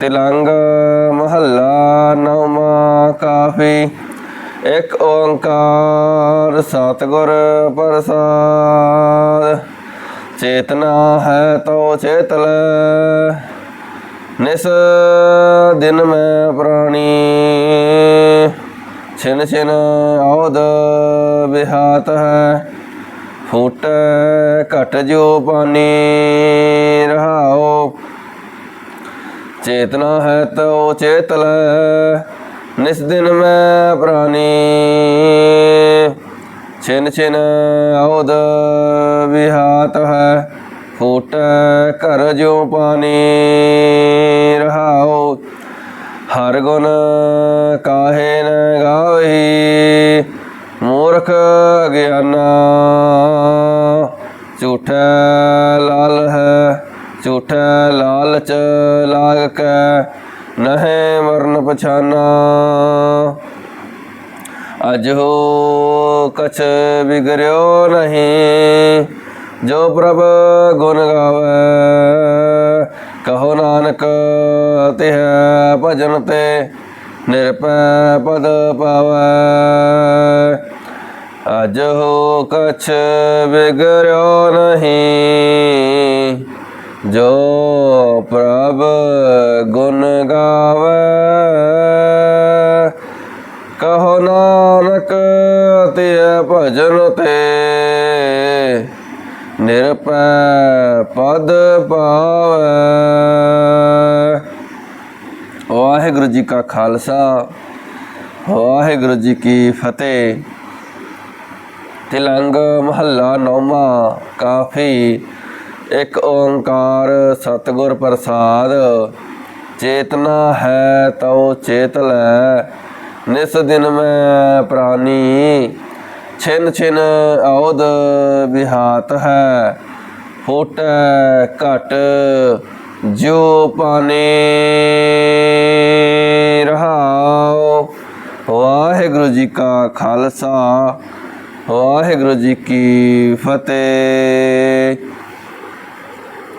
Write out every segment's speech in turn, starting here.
ਤਿਲੰਗ ਮਹੱਲਾ ਨੌਵਾਂ ਕਾਫੀ। ਇੱਕ ਓੰਕਾਰ ਸਤਿਗੁਰ ਪ੍ਰਸਾਦ। ਚੇਤਨਾ ਹੈ ਤੋ ਚੇਤ ਲੈ ਨਿਸ ਦਿਨ ਮੈਂ ਪ੍ਰਾਣੀ। ਛਿਨ ਛਿਨ ਆਉਦ ਵਿਹਾਤ ਹੈ। ਫੂਟ ਘਟ ਜੋ ਪਾਣੀ ਰਹਾਓ ਚੇਤਨਾ ਹੈ ਤੋ ਚੇਤ ਲੈ ਨਿਸ ਦਿਨ ਮੈਂ ਪ੍ਰਾਨੀ। ਛਿਨ ਛਿਨ ਆਉਦ ਵਿਹਾਤ ਹੈ। ਫੂਟ ਘਰ ਜੋ ਪਾਣੀ ਰਹਾਓ ਹਰ ਗੁਣ ਕਾਹੇ ਨ ਗਾਵਹੀ ਮੂਰਖ ਅਗਿਆਨਾ ਝੂਠਾ ਲਾਲ ਹੈ ਝੂਠਾ ਲਾਲਚ ਲਾਗ ਕੈ ਨਹਿ ਮਰਨ ਪਛਾਨਾ। ਅਜ ਹੋ ਕਛ ਬਿਗਰਿਓ ਨਹੀਂ, ਜੋ ਪ੍ਰਭ ਗੁਣ ਗਾਵੇ। ਕਹੋ ਨਾਨਕ, ਤਿਹ ਭਜਨ ਤੇ ਨਿਰਪੈ ਪਦ ਪਾਵੈ। ਅਜ ਹੋ ਕਛ ਬਿਗਰਿਓ ਨਹੀਂ ਜੋ ਪ੍ਰਭ ਗੁਣ ਗਾਵੇ, ਕਹੋ ਨਾਨਕ ਤੇ ਭਜਨ ਤੇ। ਨਿਰਪੈ ਪਦ ਪਾਵੈ। ਵਾਹਿਗੁਰੂ ਜੀ ਕਾ ਖਾਲਸਾ, ਵਾਹਿਗੁਰੂ ਜੀ ਕੀ ਫਤਿਹ। ਤਿਲੰਗ ਮਹੱਲਾ ਨੌਵਾਂ, ਕਾਫੀ ਇੱਕ ਓੰਕਾਰ ਸਤਿਗੁਰ ਪ੍ਰਸਾਦ, ਚੇਤਨਾ ਹੈ ਤਉ ਚੇਤ ਲੈ, ਨਿਸ ਦਿਨ ਮੈਂ ਪ੍ਰਾਨੀ, ਛਿਨ ਛਿਨ ਔਦ ਵਿਹਾਤ ਹੈ, ਫੋਟ ਘਟ ਜੋ ਪਾਣੀ ਰਹਾਓ ਵਾਹਿਗੁਰੂ ਜੀ ਕਾ ਖਾਲਸਾ, ਵਾਹਿਗੁਰੂ ਜੀ ਕੀ ਫਤਿਹ।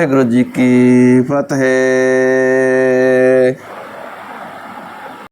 ਵਾਹਿਗੁਰੂ ਜੀ ਕੀ ਫਤਿਹ।